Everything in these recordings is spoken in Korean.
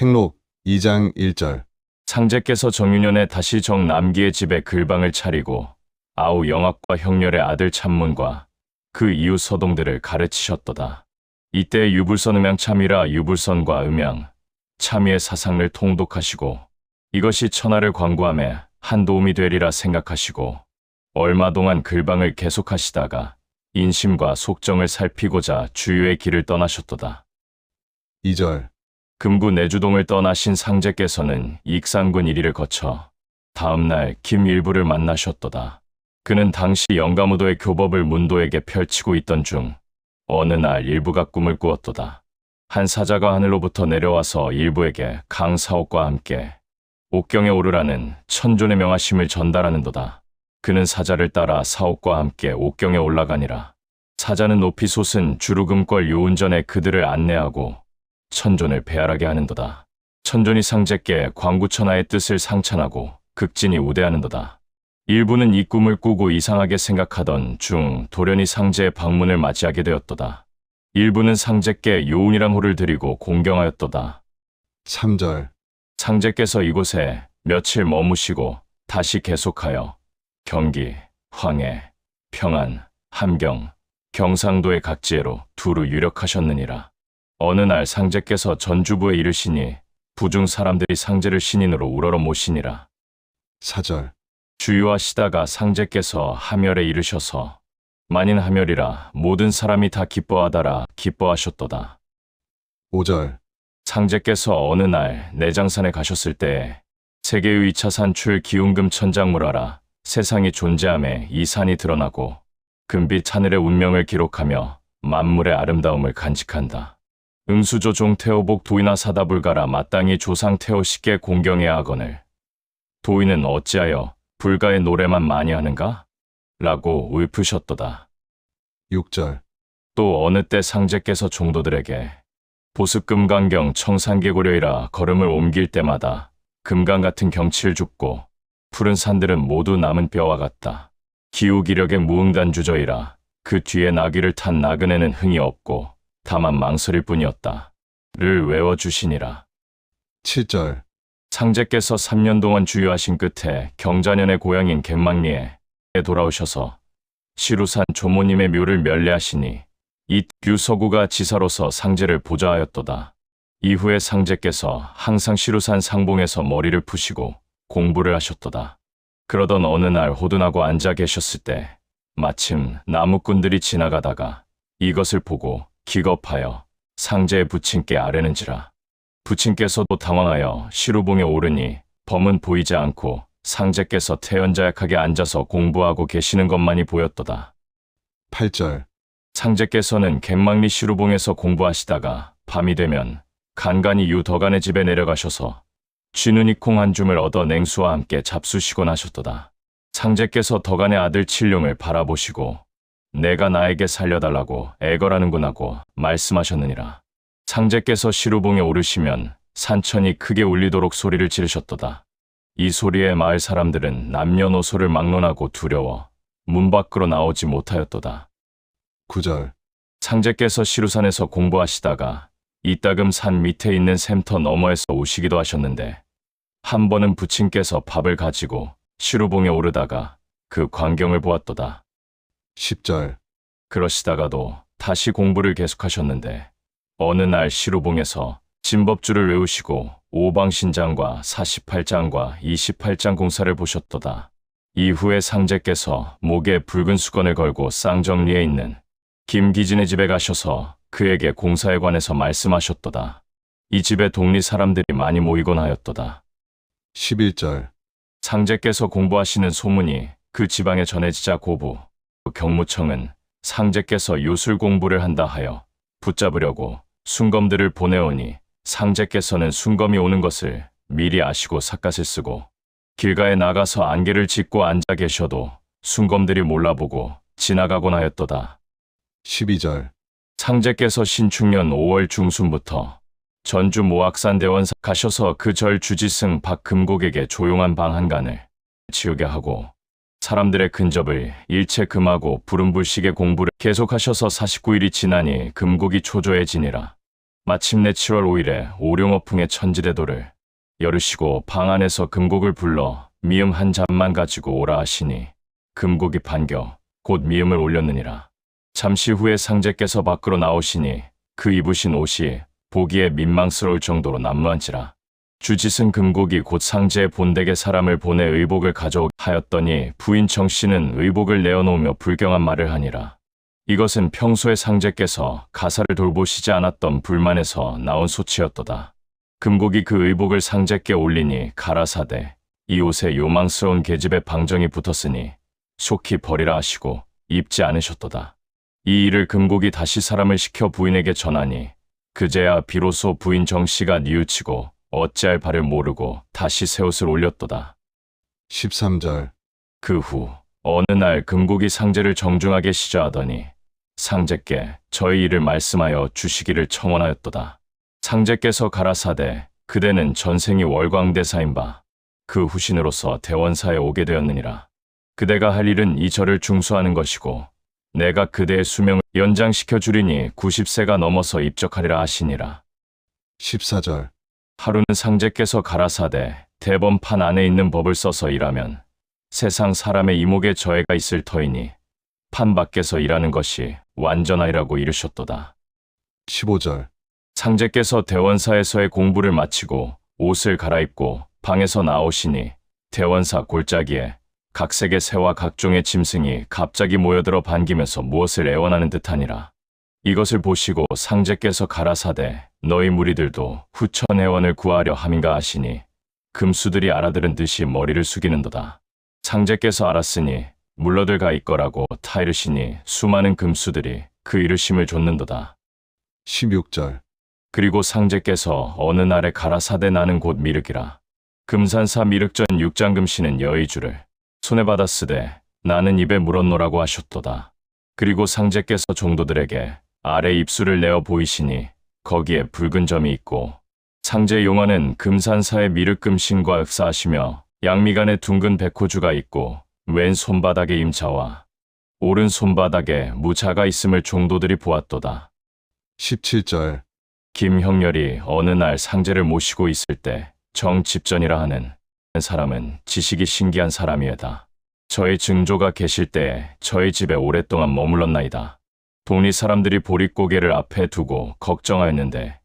행록 2장 1절 상제께서 정윤현의 다시 정남기의 집에 글방을 차리고 아우 영학과 형렬의 아들 참문과 그 이웃 서동들을 가르치셨도다. 이때 유불선 음양 참이라 유불선과 음양 참이의 사상을 통독하시고 이것이 천하를 광고함에 한 도움이 되리라 생각하시고 얼마 동안 글방을 계속하시다가 인심과 속정을 살피고자 주유의 길을 떠나셨도다. 2절 금구 내주동을 떠나신 상제께서는 익산군 1위를 거쳐 다음날 김일부를 만나셨도다. 그는 당시 영가무도의 교법을 문도에게 펼치고 있던 중 어느 날 일부가 꿈을 꾸었도다. 한 사자가 하늘로부터 내려와서 일부에게 강사옥과 함께 옥경에 오르라는 천존의 명하심을 전달하는도다. 그는 사자를 따라 사옥과 함께 옥경에 올라가니라. 사자는 높이 솟은 주루금권 요운전에 그들을 안내하고 천존을 배알하게 하는도다. 천존이 상제께 광구천하의 뜻을 상찬하고 극진히 우대하는도다. 일부는 이 꿈을 꾸고 이상하게 생각하던 중 돌연히 상제의 방문을 맞이하게 되었도다. 일부는 상제께 요운이랑 호를 드리고 공경하였도다. 3절 상제께서 이곳에 며칠 머무시고 다시 계속하여 경기, 황해, 평안, 함경, 경상도의 각지에로 두루 유력하셨느니라. 어느 날 상제께서 전주부에 이르시니 부중 사람들이 상제를 신인으로 우러러 모시니라. 4절 주유하시다가 상제께서 하멸에 이르셔서 만인 하멸이라 모든 사람이 다 기뻐하다라 기뻐하셨도다. 5절 상제께서 어느 날 내장산에 가셨을 때 세계의 2차 산출 기운금 천장물하라 세상이 존재함에 이 산이 드러나고 금빛 하늘의 운명을 기록하며 만물의 아름다움을 간직한다. 응수조 종 태호복 도이나 사다불가라 마땅히 조상 태호식께 공경해야 하거늘. 도인은 어찌하여 불가의 노래만 많이 하는가? 라고 울프셨도다. 6절 또 어느 때 상제께서 종도들에게 보습금강경 청산계고려이라 걸음을 옮길 때마다 금강 같은 경치를 줍고 푸른 산들은 모두 남은 뼈와 같다. 기우기력의 무응단 주저이라 그 뒤에 나귀를 탄 나그네는 흥이 없고 다만 망설일 뿐이었다. 를 외워주시니라. 7절 상제께서 3년 동안 주유하신 끝에 경자년의 고향인 갯망리에 돌아오셔서 시루산 조모님의 묘를 멸례하시니 이 류서구가 지사로서 상제를 보좌하였도다. 이후에 상제께서 항상 시루산 상봉에서 머리를 푸시고 공부를 하셨도다. 그러던 어느 날 호둔하고 앉아 계셨을 때 마침 나무꾼들이 지나가다가 이것을 보고 기겁하여 상제의 부친께 아뢰는지라. 부친께서도 당황하여 시루봉에 오르니 범은 보이지 않고 상제께서 태연자약하게 앉아서 공부하고 계시는 것만이 보였도다. 8절 상제께서는 갯망리 시루봉에서 공부하시다가 밤이 되면 간간히 유덕안의 집에 내려가셔서 쥐눈이 콩 한 줌을 얻어 냉수와 함께 잡수시곤 하셨도다. 상제께서 덕안의 아들 칠룡을 바라보시고 내가 나에게 살려달라고 애걸하는군 하고 말씀하셨느니라. 상제께서 시루봉에 오르시면 산천이 크게 울리도록 소리를 지르셨도다. 이 소리에 마을 사람들은 남녀노소를 막론하고 두려워 문 밖으로 나오지 못하였도다. 9절 상제께서 시루산에서 공부하시다가 이따금 산 밑에 있는 샘터 너머에서 오시기도 하셨는데 한 번은 부친께서 밥을 가지고 시루봉에 오르다가 그 광경을 보았도다. 10절 그러시다가도 다시 공부를 계속하셨는데 어느 날 시루봉에서 진법주를 외우시고 오방신장과 48장과 28장 공사를 보셨도다. 이후에 상제께서 목에 붉은 수건을 걸고 쌍정리에 있는 김기진의 집에 가셔서 그에게 공사에 관해서 말씀하셨도다. 이 집에 동리 사람들이 많이 모이곤 하였도다. 11절 상제께서 공부하시는 소문이 그 지방에 전해지자 고부, 경무청은 상제께서 요술 공부를 한다 하여 붙잡으려고 순검들을 보내오니 상제께서는 순검이 오는 것을 미리 아시고 삿갓을 쓰고 길가에 나가서 안개를 짓고 앉아 계셔도 순검들이 몰라보고 지나가곤 하였도다. 12절 상제께서 신축년 5월 중순부터 전주 모악산 대원사 가셔서 그 절 주지승 박금곡에게 조용한 방 한간을 치우게 하고 사람들의 근접을 일체 금하고 부름불식의 공부를 계속하셔서 49일이 지나니 금곡이 초조해지니라. 마침내 7월 5일에 오룡어풍의 천지대도를 열으시고 방 안에서 금곡을 불러 미음 한 잔만 가지고 오라 하시니 금곡이 반겨 곧 미음을 올렸느니라. 잠시 후에 상제께서 밖으로 나오시니 그 입으신 옷이 보기에 민망스러울 정도로 난무한지라. 주짓은 금곡이 곧 상제의 본댁에 사람을 보내 의복을 가져오게 하였더니 부인 정 씨는 의복을 내어놓으며 불경한 말을 하니라. 이것은 평소에 상제께서 가사를 돌보시지 않았던 불만에서 나온 소치였도다. 금곡이 그 의복을 상제께 올리니 가라사대 이 옷에 요망스러운 계집의 방정이 붙었으니 속히 버리라 하시고 입지 않으셨도다. 이 일을 금곡이 다시 사람을 시켜 부인에게 전하니 그제야 비로소 부인 정 씨가 뉘우치고 어찌할 바를 모르고 다시 새 옷을 올렸도다. 13절, 그 후 어느 날 금곡이 상제를 정중하게 시저하더니 상제께 저희 일을 말씀하여 주시기를 청원하였도다. 상제께서 가라사대 그대는 전생이 월광대사인 바 그 후신으로서 대원사에 오게 되었느니라. 그대가 할 일은 이 절을 중수하는 것이고 내가 그대의 수명을 연장시켜 주리니 90세가 넘어서 입적하리라 하시니라. 14절, 하루는 상제께서 가라사대 대범판 안에 있는 법을 써서 일하면 세상 사람의 이목에 저해가 있을 터이니 판 밖에서 일하는 것이 완전하리라고 이르셨도다. 15절, 상제께서 대원사에서의 공부를 마치고 옷을 갈아입고 방에서 나오시니 대원사 골짜기에 각색의 새와 각종의 짐승이 갑자기 모여들어 반기면서 무엇을 애원하는 듯하니라. 이것을 보시고 상제께서 가라사대 너희 무리들도 후천 애원을 구하려 함인가 하시니 금수들이 알아들은 듯이 머리를 숙이는도다. 상제께서 알았으니 물러들 가 있거라고 타이르시니 수많은 금수들이 그 이르심을 줬는도다. 16절, 그리고 상제께서 어느 날에 가라사대 나는 곳 미륵이라. 금산사 미륵전 육장금 씨는 여의주를 손에 받았으되 나는 입에 물었노라고 하셨도다. 그리고 상제께서 종도들에게 아래 입술을 내어 보이시니 거기에 붉은 점이 있고 상제 용화는 금산사의 미륵금신과 흡사하시며 양미간에 둥근 백호주가 있고 왼 손바닥에 임자와 오른 손바닥에 무자가 있음을 종도들이 보았도다. 17절, 김형렬이 어느 날 상제를 모시고 있을 때 정집전이라 하는 사람은 지식이 신기한 사람이에다. 저의 증조가 계실 때에 저희 집에 오랫동안 머물렀나이다. 동리 사람들이 보릿고개를 앞에 두고 걱정하였는데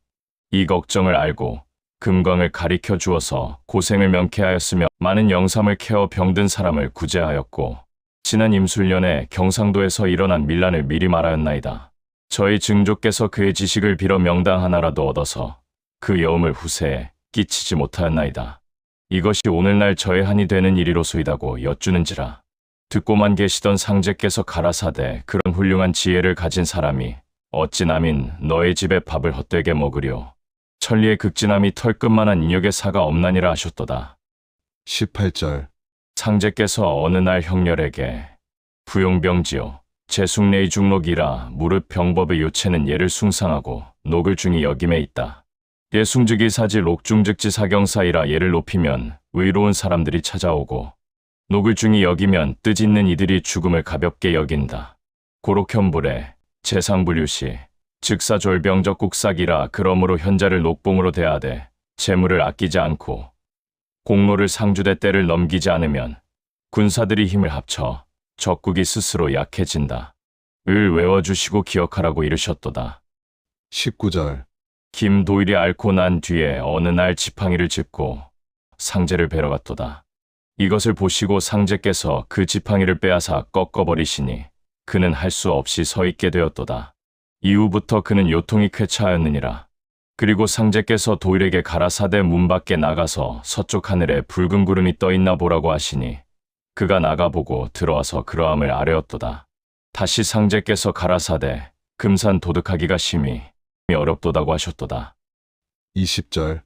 이 걱정을 알고 금광을 가리켜 주어서 고생을 명쾌하였으며 많은 영삼을 캐어 병든 사람을 구제하였고 지난 임술년에 경상도에서 일어난 밀란을 미리 말하였나이다. 저희 증조께서 그의 지식을 빌어 명당 하나라도 얻어서 그 여움을 후세에 끼치지 못하였나이다. 이것이 오늘날 저의 한이 되는 일이로소이다고 여쭈는지라. 듣고만 계시던 상제께서 가라사대 그런 훌륭한 지혜를 가진 사람이 어찌 남인 너의 집에 밥을 헛되게 먹으려. 천리의 극진함이 털끝만한 인역의 사가 없나니라 하셨도다. 18절, 상제께서 어느 날 형렬에게 부용병지요 제숙내의 중록이라 무릇 병법의 요체는 예를 숭상하고 녹을 중이 여김에 있다. 예숭즉이 사지 록중즉지 사경사이라 예를 높이면 의로운 사람들이 찾아오고 녹을 중이 여기면 뜻있는 이들이 죽음을 가볍게 여긴다. 고록현불에 재상불유시 즉사졸병적 국삭이라 그러므로 현자를 녹봉으로 대하되 재물을 아끼지 않고 공로를 상주대 때를 넘기지 않으면 군사들이 힘을 합쳐 적국이 스스로 약해진다. 을 외워주시고 기억하라고 이르셨도다. 19절, 김도일이 앓고 난 뒤에 어느 날 지팡이를 짚고 상제를 뵈러 갔도다. 이것을 보시고 상제께서 그 지팡이를 빼앗아 꺾어버리시니 그는 할 수 없이 서 있게 되었도다. 이후부터 그는 요통이 쾌차하였느니라. 그리고 상제께서 도일에게 가라사대 문 밖에 나가서 서쪽 하늘에 붉은 구름이 떠 있나 보라고 하시니 그가 나가보고 들어와서 그러함을 아뢰었도다. 다시 상제께서 가라사대 금산 도둑하기가 심히 어렵도다고 하셨도다. 20절,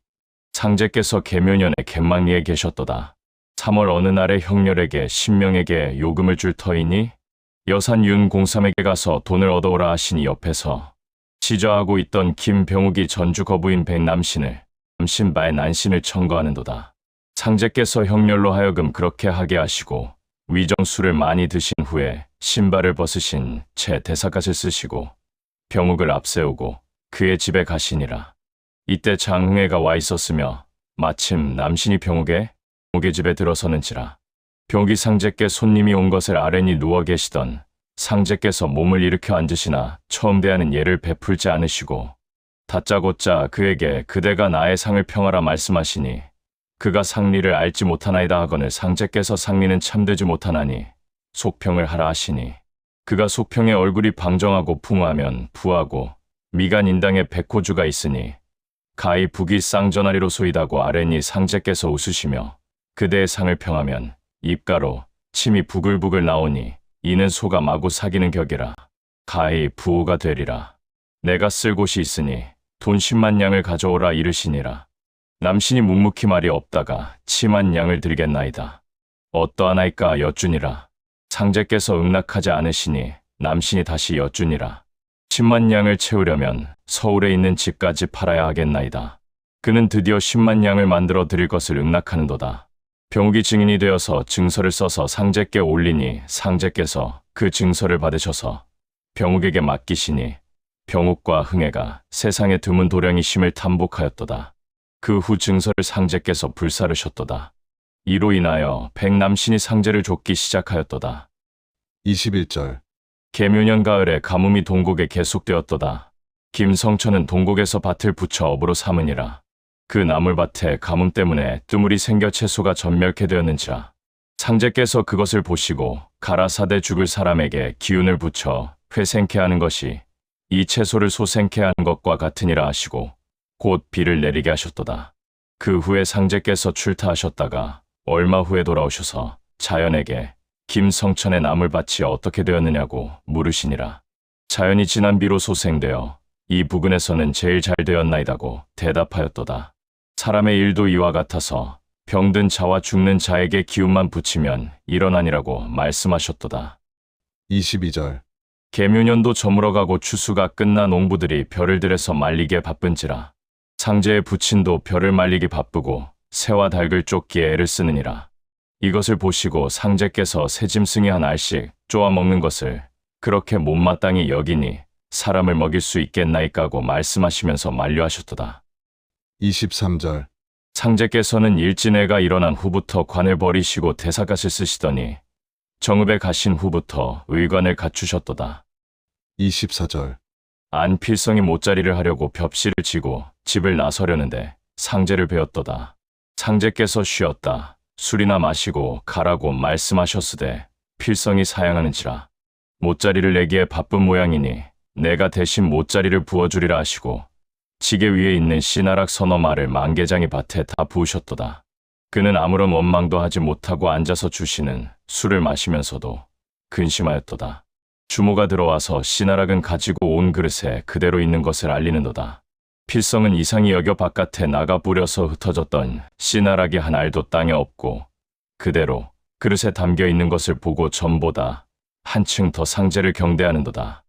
상제께서 계묘년에 갯망리에 계셨도다. 3월 어느 날에 형렬에게 신명에게 요금을 줄 터이니 여산 윤 공삼에게 가서 돈을 얻어오라 하시니 옆에서 지저하고 있던 김병욱이 전주 거부인 백남신을 남신바의 난신을 청거하는도다. 상제께서 형렬로 하여금 그렇게 하게 하시고 위정술을 많이 드신 후에 신발을 벗으신 채 대사갓을 쓰시고 병욱을 앞세우고 그의 집에 가시니라. 이때 장흥애가 와 있었으며 마침 남신이 병욱의 병욱의 집에 들어서는지라. 병욱이 상제께 손님이 온 것을 아뢰니 누워 계시던 상제께서 몸을 일으켜 앉으시나 처음 대하는 예를 베풀지 않으시고 다짜고짜 그에게 그대가 나의 상을 평하라 말씀하시니 그가 상리를 알지 못하나이다 하거늘 상제께서 상리는 참되지 못하나니 속평을 하라 하시니 그가 속평의 얼굴이 방정하고 풍우하면 부하고 미간 인당에 백호주가 있으니 가히 북이 쌍전하리로 소이다고 아뢰니 상제께서 웃으시며 그대의 상을 평하면 입가로 침이 부글부글 나오니 이는 소가 마구 사기는 격이라. 가히 부호가 되리라. 내가 쓸 곳이 있으니 돈 10만 양을 가져오라 이르시니라. 남신이 묵묵히 말이 없다가 치만 양을 드리겠나이다. 어떠하나이까 여쭈니라. 상제께서 응낙하지 않으시니 남신이 다시 여쭈니라. 10만 양을 채우려면 서울에 있는 집까지 팔아야 하겠나이다. 그는 드디어 10만 양을 만들어 드릴 것을 응낙하는도다. 병욱이 증인이 되어서 증서를 써서 상제께 올리니 상제께서 그 증서를 받으셔서 병욱에게 맡기시니 병욱과 흥애가 세상에 드문 도량이 심을 탐복하였도다. 그 후 증서를 상제께서 불사르셨도다. 이로 인하여 백남신이 상제를 줬기 시작하였도다. 21절. 개묘년 가을에 가뭄이 동곡에 계속되었도다. 김성천은 동곡에서 밭을 붙여 업으로 삼으니라. 그 나물밭에 가뭄 때문에 뜨물이 생겨 채소가 전멸케 되었는지라. 상제께서 그것을 보시고 가라사대 죽을 사람에게 기운을 붙여 회생케 하는 것이 이 채소를 소생케 하는 것과 같으니라 하시고 곧 비를 내리게 하셨도다. 그 후에 상제께서 출타하셨다가 얼마 후에 돌아오셔서 자연에게 김성천의 나물밭이 어떻게 되었느냐고 물으시니라. 자연이 지난 비로 소생되어 이 부근에서는 제일 잘 되었나이다고 대답하였도다. 사람의 일도 이와 같아서 병든 자와 죽는 자에게 기운만 붙이면 일어나니라고 말씀하셨도다. 22절. 개묘년도 저물어가고 추수가 끝나 농부들이 별을 들여서 말리기에 바쁜지라. 상제의 부친도 별을 말리기 바쁘고 새와 닭을 쫓기에 애를 쓰느니라. 이것을 보시고 상제께서 새 짐승이 한 알씩 쪼아 먹는 것을 그렇게 못마땅히 여기니 사람을 먹일 수 있겠나이까고 말씀하시면서 만류하셨도다. 23절. 상제께서는 일진애가 일어난 후부터 관을 버리시고 대사갓을 쓰시더니 정읍에 가신 후부터 의관을 갖추셨도다. 24절. 안필성이 못자리를 하려고 벽시를 지고 집을 나서려는데 상제를 배웠도다. 상제께서 쉬었다. 술이나 마시고 가라고 말씀하셨으되 필성이 사양하는지라. 못자리를 내기에 바쁜 모양이니 내가 대신 못자리를 부어주리라 하시고 지게 위에 있는 씨나락 서너 말을 만개장이 밭에 다 부으셨도다. 그는 아무런 원망도 하지 못하고 앉아서 주시는 술을 마시면서도 근심하였도다. 주모가 들어와서 씨나락은 가지고 온 그릇에 그대로 있는 것을 알리는도다. 필성은 이상히 여겨 바깥에 나가 뿌려서 흩어졌던 씨나락이 한 알도 땅에 없고 그대로 그릇에 담겨 있는 것을 보고 전보다 한층 더 상제를 경대하는도다.